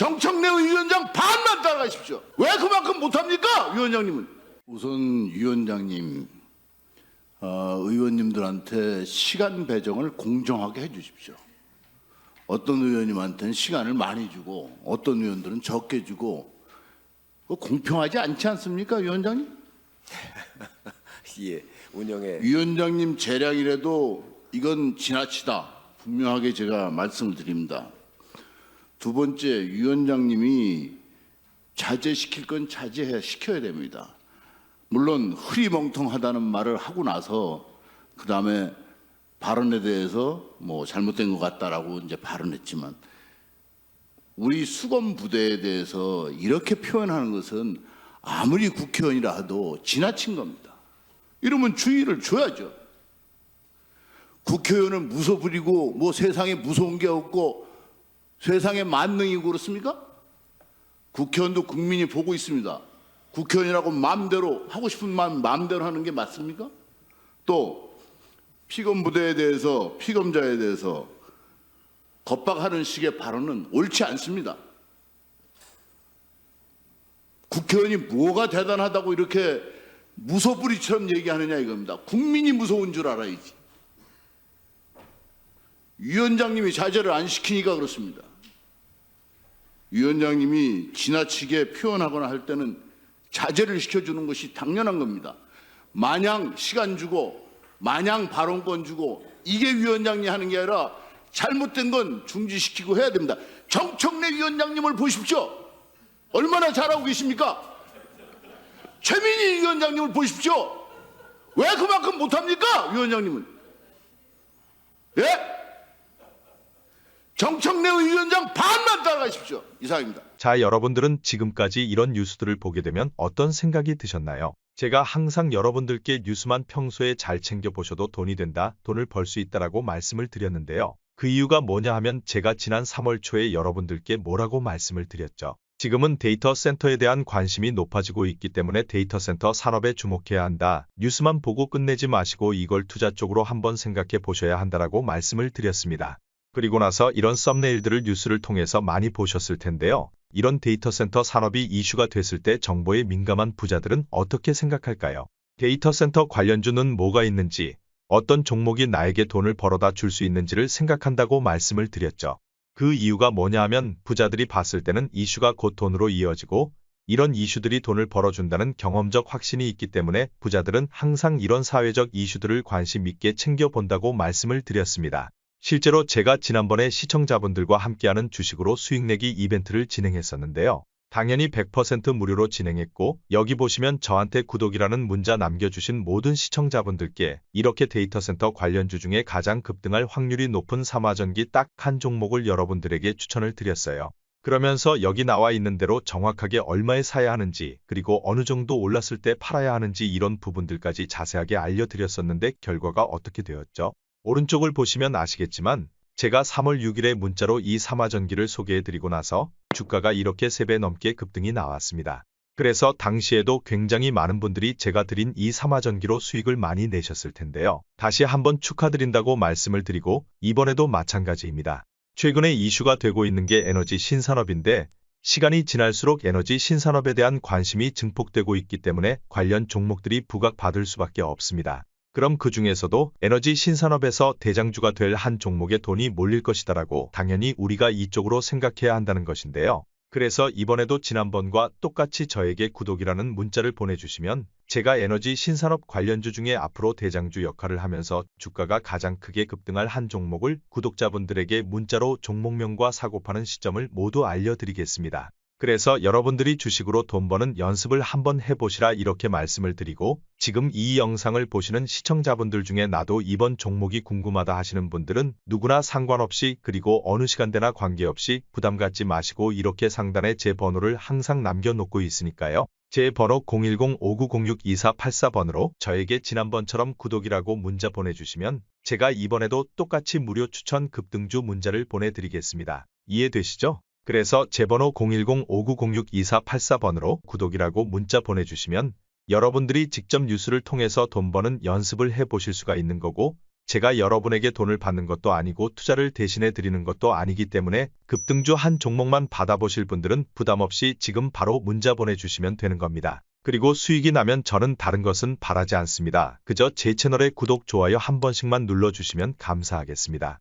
정청래 위원장 반만 따라가십시오. 왜 그만큼 못합니까? 위원장님은. 우선 위원장님, 어, 의원님들한테 시간 배정을 공정하게 해주십시오. 어떤 의원님한테는 시간을 많이 주고 어떤 의원들은 적게 주고 그거 공평하지 않지 않습니까, 위원장님? 예, 운영에 위원장님 재량이라도 이건 지나치다. 분명하게 제가 말씀을 드립니다. 두 번째, 위원장님이 자제시킬 건 자제해 시켜야 됩니다. 물론 흐리멍텅하다는 말을 하고 나서 그 다음에 발언에 대해서 뭐 잘못된 것 같다라고 이제 발언했지만 우리 수검 부대에 대해서 이렇게 표현하는 것은 아무리 국회의원이라 해도 지나친 겁니다. 이러면 주의를 줘야죠. 국회의원은 무소 부리고 뭐 세상에 무서운 게 없고 세상에 만능이고 그렇습니까? 국회의원도 국민이 보고 있습니다. 국회의원이라고 마음대로 하고 싶은 마음 마음대로 하는 게 맞습니까? 또 피검 부대에 대해서 피검자에 대해서 겁박하는 식의 발언은 옳지 않습니다. 국회의원이 뭐가 대단하다고 이렇게 무소불위처럼 얘기하느냐 이겁니다. 국민이 무서운 줄 알아야지. 위원장님이 자제를 안 시키니까 그렇습니다. 위원장님이 지나치게 표현하거나 할 때는 자제를 시켜주는 것이 당연한 겁니다. 마냥 시간 주고 마냥 발언권 주고 이게 위원장님 하는 게 아니라 잘못된 건 중지시키고 해야 됩니다. 정청래 위원장님을 보십시오. 얼마나 잘하고 계십니까? 최민희 위원장님을 보십시오. 왜 그만큼 못합니까? 위원장님은. 예? 정청래 위원장 반만 따라가십시오. 이상입니다. 자, 여러분들은 지금까지 이런 뉴스들을 보게 되면 어떤 생각이 드셨나요? 제가 항상 여러분들께 뉴스만 평소에 잘 챙겨 보셔도 돈이 된다, 돈을 벌 수 있다라고 말씀을 드렸는데요. 그 이유가 뭐냐 하면 제가 지난 3월 초에 여러분들께 뭐라고 말씀을 드렸죠. 지금은 데이터 센터에 대한 관심이 높아지고 있기 때문에 데이터 센터 산업에 주목해야 한다. 뉴스만 보고 끝내지 마시고 이걸 투자 쪽으로 한번 생각해 보셔야 한다라고 말씀을 드렸습니다. 그리고 나서 이런 썸네일들을 뉴스를 통해서 많이 보셨을 텐데요. 이런 데이터 센터 산업이 이슈가 됐을 때 정보에 민감한 부자들은 어떻게 생각할까요? 데이터 센터 관련주는 뭐가 있는지, 어떤 종목이 나에게 돈을 벌어다 줄 수 있는지를 생각한다고 말씀을 드렸죠. 그 이유가 뭐냐 하면 부자들이 봤을 때는 이슈가 곧 돈으로 이어지고 이런 이슈들이 돈을 벌어준다는 경험적 확신이 있기 때문에 부자들은 항상 이런 사회적 이슈들을 관심 있게 챙겨본다고 말씀을 드렸습니다. 실제로 제가 지난번에 시청자분들과 함께하는 주식으로 수익 내기 이벤트를 진행했었는데요. 당연히 100% 무료로 진행했고 여기 보시면 저한테 구독이라는 문자 남겨주신 모든 시청자분들께 이렇게 데이터 센터 관련주 중에 가장 급등할 확률이 높은 삼화전기 딱 한 종목을 여러분들에게 추천을 드렸어요. 그러면서 여기 나와 있는 대로 정확하게 얼마에 사야 하는지 그리고 어느 정도 올랐을 때 팔아야 하는지 이런 부분들까지 자세하게 알려드렸었는데 결과가 어떻게 되었죠? 오른쪽을 보시면 아시겠지만 제가 3월 6일에 문자로 이 삼화전기를 소개해드리고 나서 주가가 이렇게 3배 넘게 급등이 나왔습니다. 그래서 당시에도 굉장히 많은 분들이 제가 드린 이 삼화전기로 수익을 많이 내셨을 텐데요. 다시 한번 축하드린다고 말씀을 드리고 이번에도 마찬가지입니다. 최근에 이슈가 되고 있는 게 에너지 신산업인데 시간이 지날수록 에너지 신산업에 대한 관심이 증폭되고 있기 때문에 관련 종목들이 부각받을 수밖에 없습니다. 그럼 그 중에서도 에너지 신산업에서 대장주가 될 한 종목에 돈이 몰릴 것이다라고 당연히 우리가 이쪽으로 생각해야 한다는 것인데요. 그래서 이번에도 지난번과 똑같이 저에게 구독이라는 문자를 보내주시면 제가 에너지 신산업 관련주 중에 앞으로 대장주 역할을 하면서 주가가 가장 크게 급등할 한 종목을 구독자분들에게 문자로 종목명과 사고파는 시점을 모두 알려드리겠습니다. 그래서 여러분들이 주식으로 돈 버는 연습을 한번 해보시라 이렇게 말씀을 드리고 지금 이 영상을 보시는 시청자분들 중에 나도 이번 종목이 궁금하다 하시는 분들은 누구나 상관없이 그리고 어느 시간대나 관계없이 부담 갖지 마시고 이렇게 상단에 제 번호를 항상 남겨놓고 있으니까요. 제 번호 010-5906-2484번으로 저에게 지난번처럼 구독이라고 문자 보내주시면 제가 이번에도 똑같이 무료 추천 급등주 문자를 보내드리겠습니다. 이해되시죠? 그래서 제 번호 010-5906-2484번으로 구독이라고 문자 보내주시면 여러분들이 직접 뉴스를 통해서 돈 버는 연습을 해보실 수가 있는 거고 제가 여러분에게 돈을 받는 것도 아니고 투자를 대신해 드리는 것도 아니기 때문에 급등주 한 종목만 받아보실 분들은 부담 없이 지금 바로 문자 보내주시면 되는 겁니다. 그리고 수익이 나면 저는 다른 것은 바라지 않습니다. 그저 제 채널의 구독, 좋아요 한 번씩만 눌러주시면 감사하겠습니다.